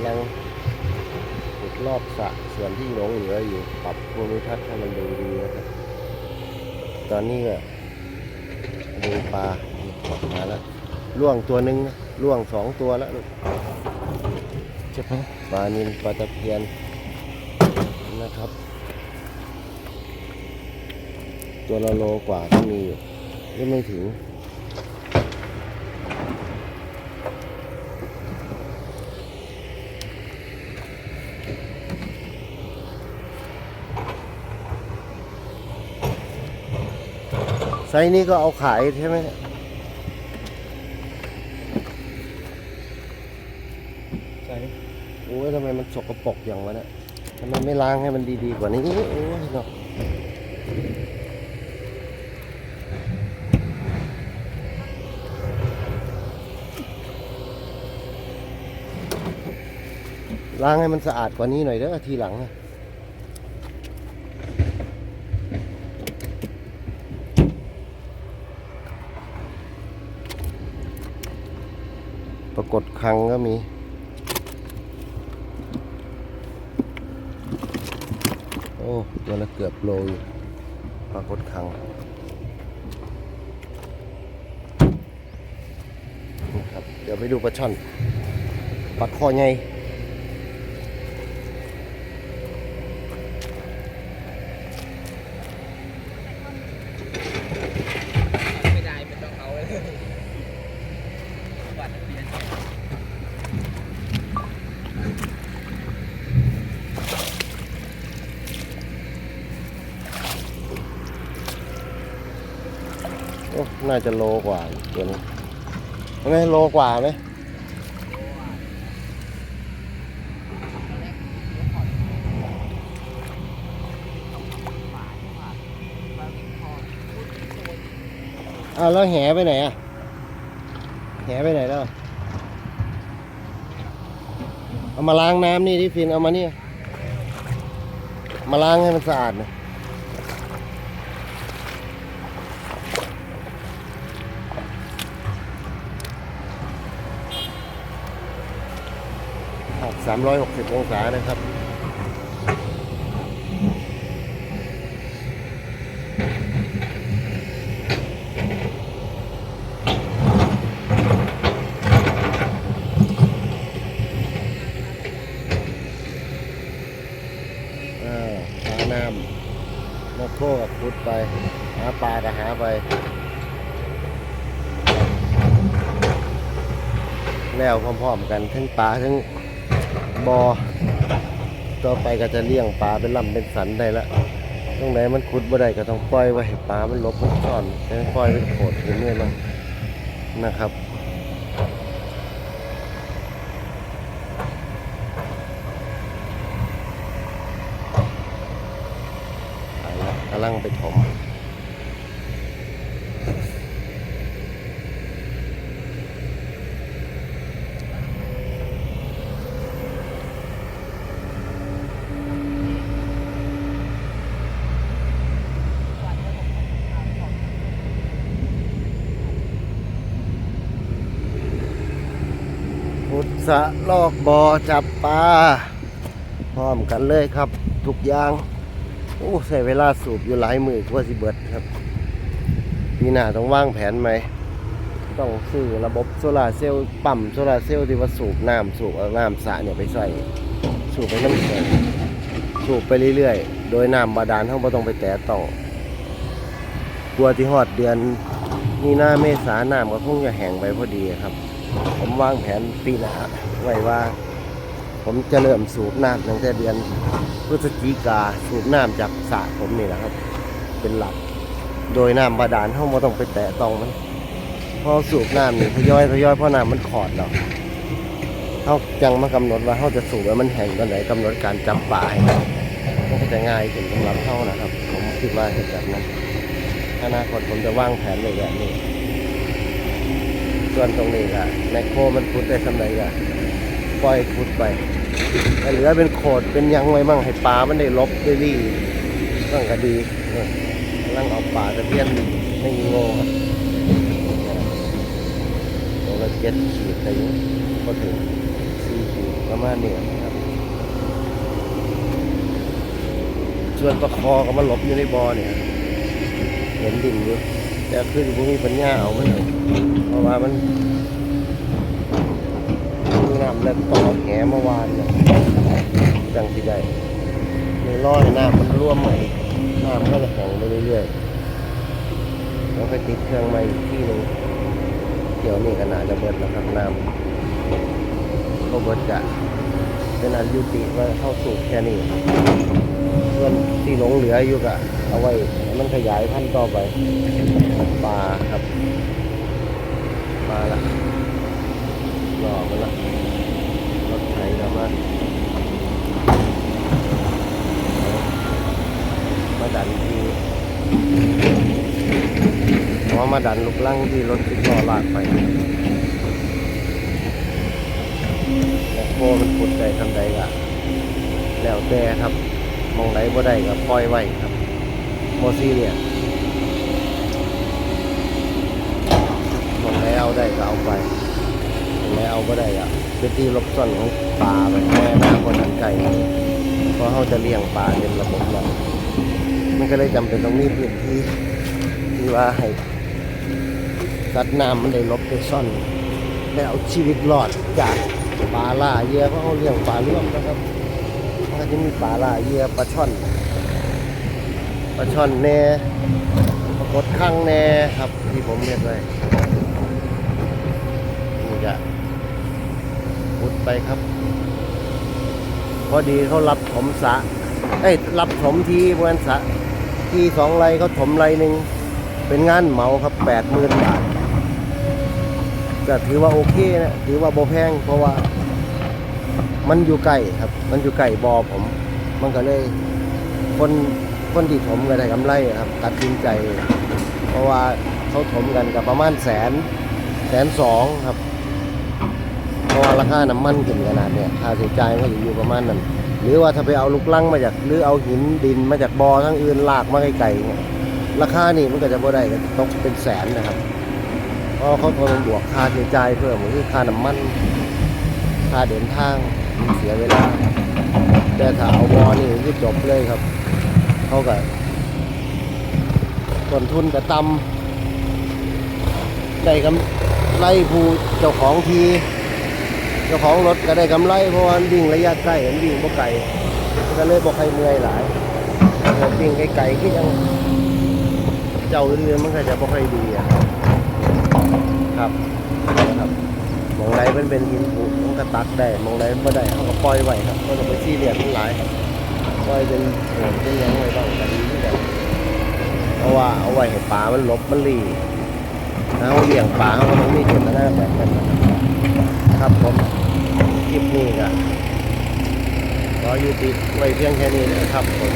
ำลังขุดรอบสะส่วนที่หลงเหลืออยู่ปรับภูมิทัศน์ให้มันดูดีนะครับ ตอนนี้ก็ดูปลาออกมาแล้วล่วงตัวหนึ่งนะล่วงสองตัวแล้วลูกเจ็บไหมปลานิลปลาตะเพียนนะครับ ตัวละโลกว่าก็มีอยู่ยังไม่ถึง ไซส์นี้ก็เอาขายใช่ไหมเนี่ยใช่โอ้ยทำไมมันสกปรกอย่างวะเนี่ยทำไมไม่ล้างให้มันดีๆกว่านี้โอ้ยเนาะล้างให้มันสะอาดกว่านี้หน่อยเด้อทีหลังนะ ปรากฏครั้งก็มี โอ้ตัวละเกือบโลอยู่ปรากฏครั้งนี่ครับ เดี๋ยวไปดูปลาช่อนปลาคอใหญ่ ไม่ได้ไม่ต้องเอาเลยบัตรเปลี่ยน โอ้ น่าจะโลกว่าตัวนี้ไงโลกว่าไหมอ้าวแล้วแหไปไหนอะแหไปไหนแล้วเอามาล้างน้ำนี่ที่ฟินเอามาเนี่ยมาล้างให้มันสะอาดนะ 360 องศานะครับอ่าหาน้ำนกโคกับพุดไป หาปลาก็หาไป แล้วพร้อมๆกันทั้งปลาทั้ง บอต่อไปก็จะเลี้ยงปลาเป็นลำเป็นสันได้ละตรงไหนมันขุดบ่ได้ก็ต้องปล่อยไว้ให้ปลามันลบมันซ่อนแต่ปล่อยเป็นโขดเป็นเรื่อยมานะครับไปละกำลังไปถมะลอกบอจับปลาพร้อมกันเลยครับ ทุกอย่างโอ้ใช้เวลาสูบอยู่หลายมือกว่าสิเบิดครับปีหน้าต้องวางแผนไหมต้องซื้อระบบโซลาร์เซลล์ปั๊มโซลาร์เซลล์ที่ว่าสูบน้ำสูบน้ำสระเนี่ยไปใส่สูบไปน้ำแข็งสูบไปเรื่อยๆ โดยน้ำบาดาลเขาไม่ต้องไปแตะต้องกลัวที่หอดเดือนมีนาเมษาน้ำก็คงจะแห้งไปพอดีครับ ผมวางแผนปีหน้าไว้ว่า ผมจะเริ่มสูบน้ำตั้งแต่เดือนพฤศจิกาสูบน้ำจากสระผมนี่แหละครับ เป็นหลัก โดยน้ำบาดาลเขาไม่ต้องไปแตะต้องมันพอสูบน้ำนี่ทยอยทยอยเพราะน้ำมันขอดแล้วเขาจังมากำหนดว่าเขาจะสูบแล้วมันแห้งตอนไหนกำหนดการจับปลาให้มันก็จะง่ายขึ้นสำหรับเขานะครับ ผมคิดว่าเห็นแบบนั้นอนาคตผมจะวางแผนเลยแบบนี้ ส่วนตรงนี้ก็แมคโครมันพุดได้สำไรก็ปล่อยพุดไปแต่เหลือเป็นโขดเป็นยังไว้มั่งให้ปลามันได้ลบได้รีต้องก็ดีเออกำลังเอาปลาตะเพียนไม่มีโง่ตัวละเจ็ดขีดแต่ยังก็ถึงสี่ขีดประมาณนี้ครับส่วนประคอก็มาหลบอยู่ในบ่อเนี่ย เห็นดินอยู่ แต่คือผมมีปัญญาเอามันเลยเพราะว่ามันมีน้ำแล้วต่อแหเมื่อวานเนี่ยจังสิได้เลยรอให้น้ำมันร่วมใหม่น้ำมันก็จะแข็งไปเรื่อยๆแล้วไปติดเครื่องใหม่ที่หนึ่งเดี๋ยวนี้ก็น่าจะเบิดแล้วครับน้ำก็เบิดจะ เป็นอันยุติว่าเข้าสู่แค่นี้ส่วนที่หลงเหลืออยู่ก็เอาไว้มันขยายพันธุ์ต่อไปปลาครับมาละรอมันละรถไถกลับมามาดันที่เอามาดันลูกลังที่รถติดล้อลากไป แต่โคมันพุดได้ทำใดกะแล้วแต่ครับมองไหนบ่ได้ก็ปล่อยไว้ครับโมซีเนี่ยมองไหนเอาได้ก็เอาไปมองไหนเอาบ่ได้ก็เป็นที่ลบซ่อนของปลาไปแม่น้ำคนนั้นไก่เพราะเขาจะเลี้ยงปลาเป็นระบบแล้วมันก็เลยจำเป็นต้องมีพื้นที่ที่ว่าให้สัตว์น้ำมันได้ลบได้ซ่อนได้เอาชีวิตรอดจาก ปลาล่าเยื่อเพราะเขาเลี้ยงปลาเลื่อมนะครับก็จะมีปลาล่าเยื่อปลาช่อนปลาช่อนแน่ปลากดข้างแน่ครับที่ผมเรียกไว้นี่จะพุดไปครับพอดีเขารับถมสะเอ้ยรับถมทีบริเวณสะที่สองไรเขาถมไรหนึ่งเป็นงานเหมาครับแปดหมื่นบาท ก็ถือว่าโอเคนะถือว่าโบแพงเพราะว่า มันอยู่ใกล้ครับ มันอยู่ใกล้บอผม มันก็เลยคนคนที่ถมก็ได้กำไรครับ ตัดสินใจ เพราะว่าเขาถมกันกับประมาณแสนแสนสองครับเพราะว่าราคาน้ำมันขึ้นขนาดเนี้ยค่าใช้จ่ายก็อยู่ประมาณนั้นหรือว่าถ้าไปเอาลูกลังมาจากหรือเอาหินดินมาจากบอทั้งอื่นลากมาไกลๆเนี่ยราคานี่มันก็จะบ่ได้ก็ตกเป็นแสนนะครับ เพราะเขาต้องบวกค่าใช้จ่ายเพิ่มคือค่าน้ำมัน ค่าเดินทางมันเสียเวลา แต่ถ้าเอาวอนี่คือจบเลยครับ เขาก็ต้นทุนก็ต่ำได้กำไรผู้เจ้าของที เจ้าของรถก็ได้กำไรเพราะว่าวิ่งระยะใกล้มันวิ่งบ่ไกลก็เลยบ่ใครเมื่อยหลายวิ่งไกลๆก็ยังเจ้าอื่นๆมันก็จะบ่ค่อยดีอะ ครับครับมองไรมันเป็นหินผุมันก็ตักได้มองไรมันบ่ได้เขาก็ปล่อยไว้ครับก็ต้องไปซีเรียสมันหลายปล่อยเป็นเออเป็นยังไว้บ้างกันดีที่กันเพราะว่าเอาไว้ให้ปลามันลบมันหลีเอาเลี้ยงปลาเขาต้องมีเจตนาแบบนั้นครับผมคลิปนี้ก็ขออยู่ติดไว้เพียงแค่นี้นะครับผม